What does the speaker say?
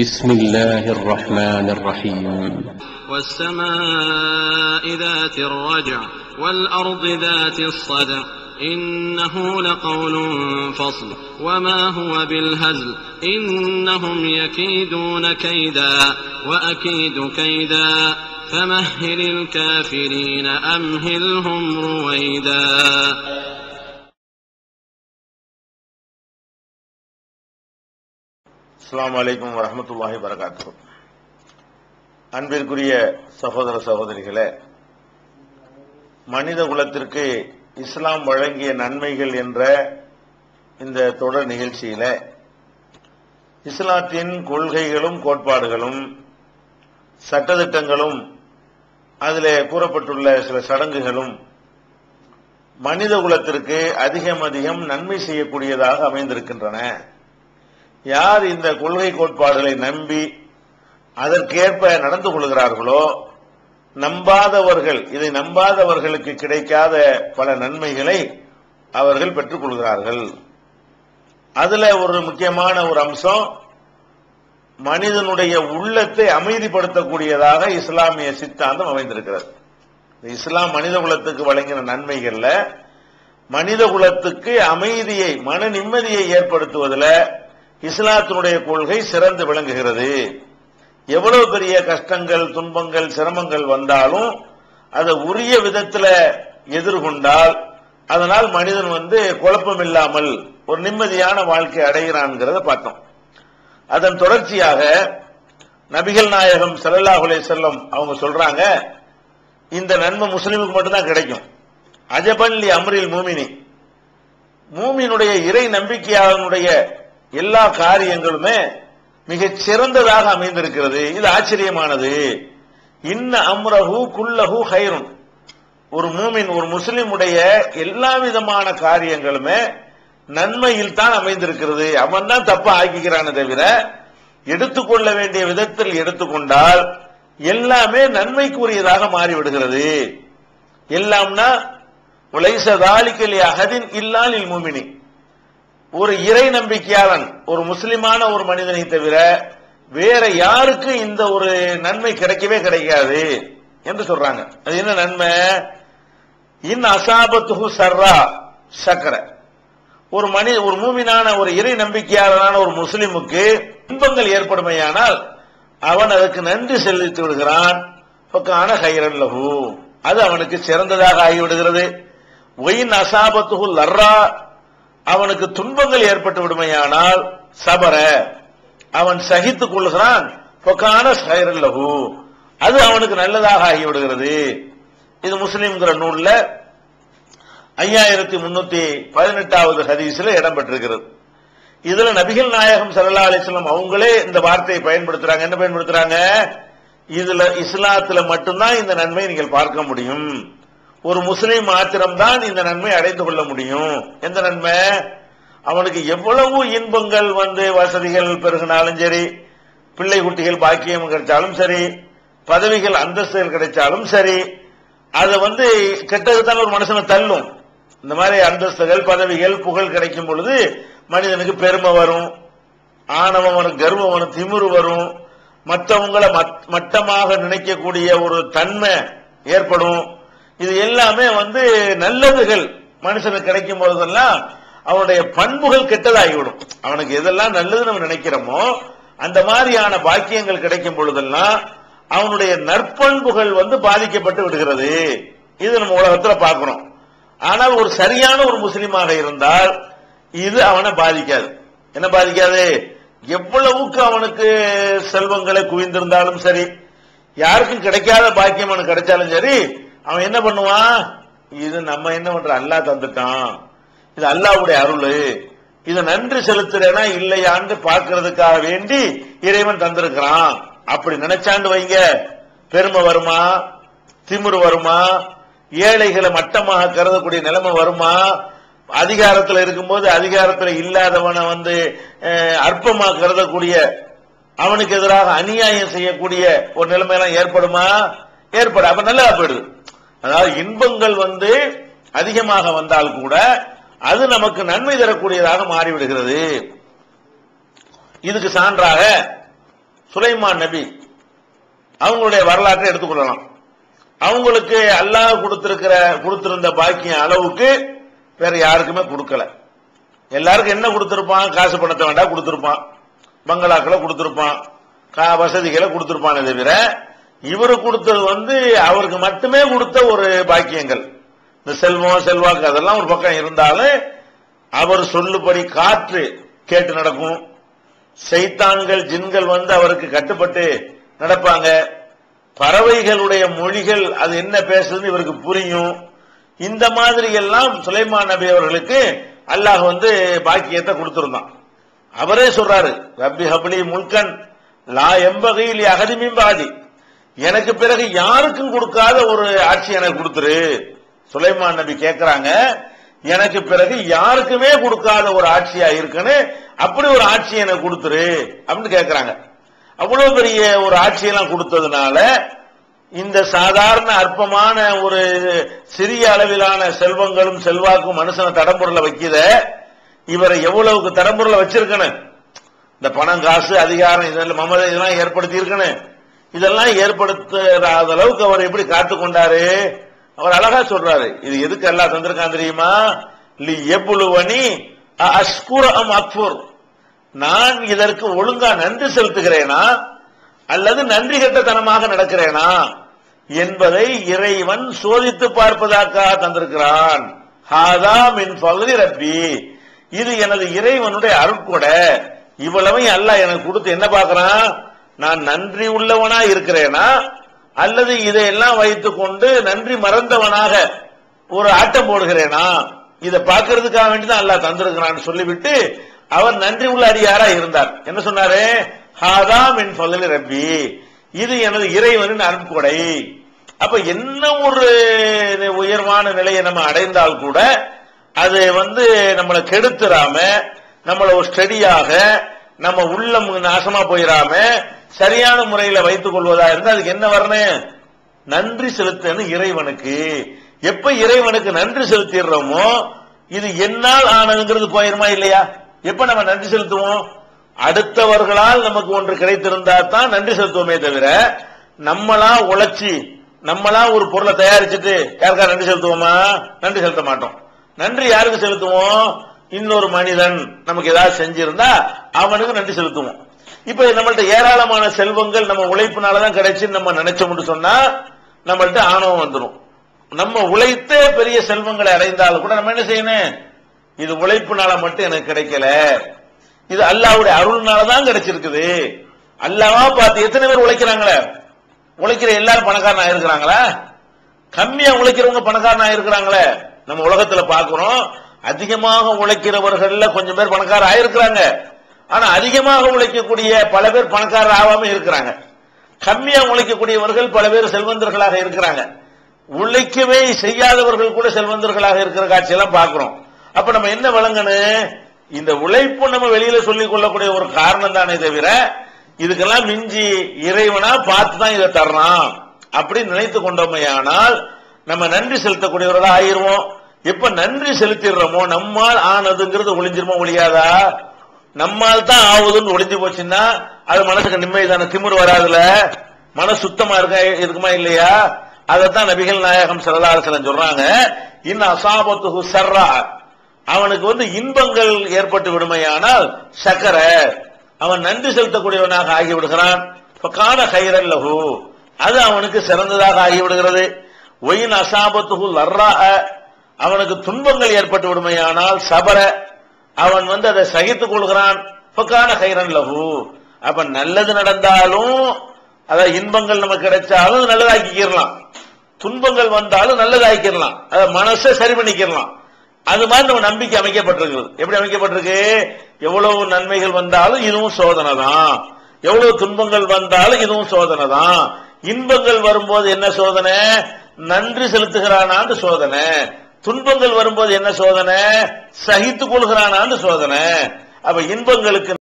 بسم الله الرحمن الرحيم. والسماء ذات الرجع والأرض ذات الصدع. إنه لقول فصل. وما هو بالهزل؟ إنهم يكيدون كيدا وأكيد كيدا. فمهل الكافرين أمهلهم رويدا. அஸ்லாம் வலைக்கம் வரமத்துல்லாஹி வரகாத்து அன்பிற்குரிய சகோதர சகோதரிகளே மனித குலத்திற்கு இஸ்லாம் வழங்கிய நன்மைகள் என்ற இந்த தொடர் நிகழ்ச்சியில இஸ்லாத்தின் கொள்கைகளும் கோட்பாடுகளும் சட்டத்திட்டங்களும் அதிலே கூறப்பட்டுள்ள சில சடங்குகளும் மனித குலத்திற்கு அதிகம் அதிகம் நன்மை செய்யக்கூடியதாக அமைந்திருக்கின்றன. யார் இந்த கொள்கை கோட்பாடுகளை நம்பி அதற்கேற்ப நடந்து கொள்கிறார்களோ நம்பாதவர்கள் இதை நம்பாதவர்களுக்கு கிடைக்காத பல நன்மைகளை அவர்கள் பெற்றுக் கொள்கிறார்கள். அதுல ஒரு முக்கியமான ஒரு அம்சம் மனிதனுடைய உள்ளத்தை அமைதிப்படுத்தக்கூடியதாக இஸ்லாமிய சித்தாந்தம் அமைந்திருக்கிறது. இஸ்லாம் மனித குலத்துக்கு வழங்கின நன்மைகள்ல மனித குலத்துக்கு அமைதியை மன நிம்மதியை ஏற்படுத்துவதில் இஸ்லாத்தினுடைய கொள்கை சிறந்து விளங்குகிறது. எவ்வளவு பெரிய கஷ்டங்கள் துன்பங்கள் சிரமங்கள் வந்தாலும் அதை உரிய விதத்தில் எதிர்கொண்டால் அதனால் மனிதன் வந்து குழப்பம் இல்லாமல் ஒரு நிம்மதியான வாழ்க்கை அடைகிறான்ங்கிறத பார்த்தோம். அதன் தொடர்ச்சியாக நபிகள் நாயகம் ஸல்லல்லாஹு செல்லம் அவங்க சொல்றாங்க இந்த நன்மை முஸ்லீமுக்கு மட்டும்தான் கிடைக்கும். அஜபன்லி அம்ரில் மூமினி. மூமினுடைய இறை நம்பிக்கையாளனுடைய எல்லா காரியங்களுமே மிகச் சிறந்ததாக அமைந்திருக்கிறது. இது ஆச்சரியமானது. இன்ன அம்ரஹு குல்லஹு ஹைரும் ஒரு மூமின் ஒரு முஸ்லிமுடைய எல்லா விதமான காரியங்களுமே நன்மையில் தான் அமைந்திருக்கிறது. அவன் தான் தப்ப ஆக்கிக்கிறானே தவிர எடுத்துக்கொள்ள வேண்டிய விதத்தில் எடுத்துக்கொண்டால் எல்லாமே நன்மைக்குரியதாக மாறிவிடுகிறது. எல்லாம்னா உலைசதாலிக்கலி அகதின் இல்லாலில் மூமினி. ஒரு இறை நம்பிக்கையாளன் ஒரு முஸ்லிமான ஒரு மனிதனை தவிர வேற யாருக்கு இந்த ஒரு நன்மை கிடைக்கவே கிடைக்காது என்று சொல்றாங்க. அது என்ன நன்மை? இன் அசாபத்துகு சர்ரா சக்கர. ஒரு மனித ஒரு மூமினான ஒரு இறை நம்பிக்கையாளனான ஒரு முஸ்லிமுக்கு இன்பங்கள் ஏற்படுமையானால் அவன் அதற்கு நன்றி செலுத்தி விடுகிறான். பக்கான ஹைரன் லகு அது அவனுக்கு சிறந்ததாக ஆகிவிடுகிறது. ஒயின் அசாபத்துகு லர்ரா அவனுக்கு துன்பங்கள் ஏற்பட்டு விடுமையானால் சபர. அவன் சகித்துக் கொள்கிறான் பொக்கான லகு அது அவனுக்கு நல்லதாக ஆகிவிடுகிறது. இது முஸ்லிம்ங்கிற நூல்ல ஐயாயிரத்தி முன்னூத்தி பதினெட்டாவது ஹதீஸ்ல இடம்பெற்றிருக்கிறது. இதுல நபிகள் நாயகம் சல்லா அலிஸ்லாம் அவங்களே இந்த வார்த்தையை பயன்படுத்துறாங்க. என்ன பயன்படுத்துறாங்க? இதுல இஸ்லாத்துல மட்டும்தான் இந்த நன்மை நீங்கள் பார்க்க முடியும். ஒரு முஸ்லீம் மாத்திரம்தான் இந்த நன்மை அடைந்து கொள்ள முடியும். எந்த நன்மை? அவனுக்கு எவ்வளவு இன்பங்கள் வந்து வசதிகள் பெருகினாலும் சரி பிள்ளை குட்டிகள் பாக்கியம் கிடைச்சாலும் சரி பதவிகள் அந்தஸ்துகள் கிடைச்சாலும் சரி அதை வந்து கெட்டதுதான் ஒரு மனுஷனை தள்ளும். இந்த மாதிரி அந்தஸ்துகள் பதவிகள் புகழ் கிடைக்கும் பொழுது மனிதனுக்கு பெருமை வரும். ஆணவம் வரும் கர்வம் வரும் வரும். மற்றவங்களை மட்டமாக நினைக்கக்கூடிய ஒரு தன்மை ஏற்படும். இது எல்லாமே வந்து நல்லதுகள். மனுஷனுக்கு கிடைக்கும் போதெல்லாம் அவனுடைய பண்புகள் கெட்டதாகிவிடும். அவனுக்கு எதெல்லாம் நல்லது நம்ம நினைக்கிறோமோ அந்த மாதிரியான பாக்கியங்கள் கிடைக்கும் பொழுதெல்லாம் அவனுடைய நற்பண்புகள் வந்து பாதிக்கப்பட்டு விடுகிறது. இது நம்ம உலகத்தில் பார்க்கிறோம் ஆனால் ஒரு சரியான ஒரு முஸ்லீமாக இருந்தால் இது அவனை பாதிக்காது. என்ன பாதிக்காது? எவ்வளவுக்கு அவனுக்கு செல்வங்களை குவிந்திருந்தாலும் சரி யாருக்கும் கிடைக்காத பாக்கியம் அவனுக்கு கிடைச்சாலும் சரி அவன் என்ன பண்ணுவான்? இது நம்ம என்ன பண்ற? அல்லா தந்துட்டான். இது அல்லாவுடைய அருள். இது நன்றி செலுத்துறேனா இல்லையான்னு பார்க்கறதுக்காக வேண்டி இறைவன் தந்திருக்கிறான். அப்படி நினைச்சாண்டு வைங்க. பெருமை வருமா? திமிர் வருமா? ஏழைகளை மட்டமாக கருதக்கூடிய நிலைமை வருமா? அதிகாரத்தில் இருக்கும்போது அதிகாரத்தில் இல்லாதவனை வந்து அற்பமா கருதக்கூடிய அவனுக்கு எதிராக அநியாயம் செய்யக்கூடிய ஒரு நிலைமையெல்லாம் ஏற்படுமா? ஏற்படும் அப்ப நல்லா போயிடுது. அதாவது இன்பங்கள் வந்து அதிகமாக வந்தால் கூட அது நமக்கு நன்மை தரக்கூடியதாக மாறிவிடுகிறது. இதுக்கு சான்றாக சுலைமான் நபி அவங்களுடைய வரலாற்றை எடுத்துக்கொள்ளலாம் அவங்களுக்கு அல்லாஹ் கொடுத்திருக்கிற கொடுத்திருந்த பாக்கியம் அளவுக்கு வேற யாருக்குமே கொடுக்கல. எல்லாருக்கும் என்ன கொடுத்திருப்பான்? காசு பணத்தை வேண்டாம் கொடுத்திருப்பான். பங்களாக்களை கொடுத்திருப்பான். கா- வசதிகளை கொடுத்திருப்பானே தவிர இவரு கொடுத்தது வந்து அவருக்கு மட்டுமே கொடுத்த ஒரு பாக்கியங்கள். இந்த செல்வம் செல்வாக்கு அதெல்லாம் ஒரு பக்கம் இருந்தாலும் அவர் சொல்லுபடி காற்று கேட்டு நடக்கும். செய்தான்கள் ஜின்கள் வந்து அவருக்கு கட்டுப்பட்டு நடப்பாங்க. பறவைகளுடைய மொழிகள் அது என்ன பேசுதுன்னு இவருக்கு புரியும். இந்த மாதிரி எல்லாம் சுலைமான் நபி அவர்களுக்கு அல்லாஹ் வந்து பாக்கியத்தை கொடுத்திருந்தான். அவரே சொல்றாரு ரப்பி ஹபுலி முல்கன் லா எம்பகையில் அகதிமின் பாதி எனக்கு பிறகு யாருக்கும் கொடுக்காத ஒரு ஆட்சி எனக்கு கொடுத்துரு. சுலைமான் நபி கேட்கிறாங்க எனக்கு பிறகு யாருக்குமே கொடுக்காத ஒரு ஆட்சியா இருக்குன்னு அப்படி ஒரு ஆட்சி எனக்கு கொடுத்துரு அப்படின்னு கேட்கிறாங்க அவ்வளவு பெரிய ஒரு ஆட்சியெல்லாம் கொடுத்ததுனால இந்த சாதாரண அற்பமான ஒரு சிறிய அளவிலான செல்வங்களும் செல்வாக்கும் மனுஷனை தடம்புரல வைக்கிற இவரை எவ்வளவுக்கு தடம்புரல வச்சிருக்கணும்? இந்த பணம் காசு அதிகாரம் இதெல்லாம் மமதை இதெல்லாம் ஏற்படுத்தி இருக்கணும் இதெல்லாம் ஏற்படுத்தாத அளவுக்கு அவர் எப்படி காத்து கொண்டாரு? அவர் அழகா சொல்றாரு. இது எதுக்கு எல்லாம் தந்திருக்கான் தெரியுமா? லி எப்புலுவனி அஸ்குர அம் அக்புர் நான் இதற்கு ஒழுங்கா நன்றி செலுத்துகிறேனா? அல்லது நன்றி கட்டத்தனமாக நடக்கிறேனா? என்பதை இறைவன் சோதித்து பார்ப்பதற்காக தந்திருக்கிறான். ஹாதா மின் பகுதி ரப்பி. இது எனது இறைவனுடைய அருட்கொடை. இவ்வளவையும் அல்ல எனக்கு கொடுத்து என்ன பார்க்கறான்? நான் நன்றி உள்ளவனா இருக்கிறேனா? அல்லது இதையெல்லாம் வைத்துக் கொண்டு நன்றி மறந்தவனாக ஒரு ஆட்டம் போடுகிறேனா? இதை பார்க்கறதுக்காக வேண்டி தான் அல்லாஹ் தந்திருக்கிறான்னு சொல்லிவிட்டு அவர் நன்றி உள்ள அடியாரா இருந்தார். என்ன சொன்னாரு? ஹாதா மின் ஃபضل ரப்பி. இது எனது இறைவனின் அருட்கொடை. அப்ப என்ன ஒரு உயர்வான நிலையை நம்ம அடைந்தால் கூட அது வந்து நம்மளை கெடுத்துறாம நம்மளை ஒரு ஸ்டடியாக நம்ம உள்ளம் நாசமா போயிடாம சரியான முறையில வைத்துக் கொள்வதா இருந்தா அதுக்கு என்ன வரணும்? நன்றி செலுத்தணும் இறைவனுக்கு. எப்ப இறைவனுக்கு நன்றி செலுத்திடுறோமோ இது என்னால் ஆனதுங்கிறது போயிருமா இல்லையா? எப்ப நம்ம நன்றி செலுத்துவோம்? அடுத்தவர்களால் நமக்கு ஒன்று கிடைத்திருந்தா தான் நன்றி செலுத்துவோமே தவிர நம்மளா உழைச்சி நம்மளா ஒரு பொருளை தயாரிச்சுட்டு யாருக்கா நன்றி செலுத்துவோமா? நன்றி செலுத்த மாட்டோம். நன்றி யாருக்கு செலுத்துவோம்? இன்னொரு மனிதன் நமக்கு ஏதாவது செஞ்சிருந்தா அவனுக்கு நன்றி செலுத்துவோம். இப்ப நம்மள்ட்ட ஏராளமான செல்வங்கள் நம்ம உழைப்புனாலதான் கிடைச்சுன்னு நம்ம நினைச்சோம்னு சொன்னா நம்மள்ட்ட ஆணவம் வந்துடும் நம்ம உழைத்தே பெரிய செல்வங்களை அடைந்தாலும் கூட நம்ம என்ன செய்யணும்? இது உழைப்புனால மட்டும் எனக்கு கிடைக்கல. இது அல்லாவுடைய அருள்னாலதான் கிடைச்சிருக்குது. அல்லாவா பார்த்து எத்தனை பேர் உழைக்கிறாங்களே? உழைக்கிற எல்லாரும் பணக்காரனா இருக்கிறாங்களா? கம்மியா உழைக்கிறவங்க பணக்காரனா இருக்கிறாங்களே? நம்ம உலகத்துல பாக்குறோம் அதிகமாக உழைக்கிறவர்கள்ல கொஞ்சம் பேர் பணக்காரர் ஆயிருக்கிறாங்க ஆனா அதிகமாக உழைக்கக்கூடிய பல பேர் பணக்காரர் ஆகாம இருக்கிறாங்க. கம்மியா உழைக்கக்கூடியவர்கள் பல பேர் செல்வந்தர்களாக இருக்கிறாங்க. உழைக்கவே செய்யாதவர்கள் கூட செல்வந்தர்களாக இருக்கிற காட்சியெல்லாம் பார்க்கிறோம். அப்ப நம்ம என்ன வழங்கணும் இந்த உழைப்பு நம்ம வெளியில சொல்லிக் கொள்ளக்கூடிய ஒரு காரணம் தானே தவிர இதுக்கெல்லாம் மிஞ்சி இறைவனா பார்த்து தான் இதை தர்றான் அப்படி நினைத்து கொண்டோமையானால் நம்ம நன்றி செலுத்தக்கூடியவர்களா ஆயிருவோம் எப்ப நன்றி செலுத்திடுறோமோ நம்மால் ஆனதுங்கிறது ஒளிஞ்சிருமோ ஒழியாதா நம்மால் தான் ஆகுதுன்னு ஒளிஞ்சு போச்சுன்னா அது மனசுக்கு நிம்மதி தானே திமிரு வராதுல? மனசு சுத்தமா இருக்க இருக்குமா இல்லையா? அதைத்தான் நபிகள் நாயகம் சரதாரசன் சொல்றாங்க. இன்னும் அசாபத்து சர்ரா அவனுக்கு வந்து இன்பங்கள் ஏற்பட்டு விடுமையானால் சக்கர அவன் நன்றி செலுத்தக்கூடியவனாக ஆகிவிடுகிறான். காண கைரல் லஹு. அது அவனுக்கு சிறந்ததாக ஆகிவிடுகிறது. ஒயின் அசாபத்துகு லர்ரா அவனுக்கு துன்பங்கள் ஏற்பட்டு விடுமையானால் சபர. அவன் வந்து அதை சகித்துக் கொள்கிறான். காண கைரன் அப்ப நல்லது நடந்தாலும் அதாவது இன்பங்கள் நமக்கு கிடைச்சாலும் நல்லதாக்கிக்கிறலாம் துன்பங்கள் வந்தாலும் நல்லதாக்கிடலாம். அதை மனசை சரி பண்ணிக்கிறலாம் அது மாதிரி நம்ம நம்பிக்கை அமைக்கப்பட்டிருக்கிறது எப்படி அமைக்கப்பட்டிருக்கு? எவ்வளவு நன்மைகள் வந்தாலும் இதுவும் சோதனை தான். எவ்வளவு துன்பங்கள் வந்தாலும் இதுவும் சோதனை தான். இன்பங்கள் வரும்போது என்ன சோதனை? நன்றி செலுத்துகிறானான்னு சோதனை. துன்பங்கள் வரும்போது என்ன சோதனை? சகித்துக் கொள்கிறானான்னு சோதனை. அப்ப இன்பங்களுக்கு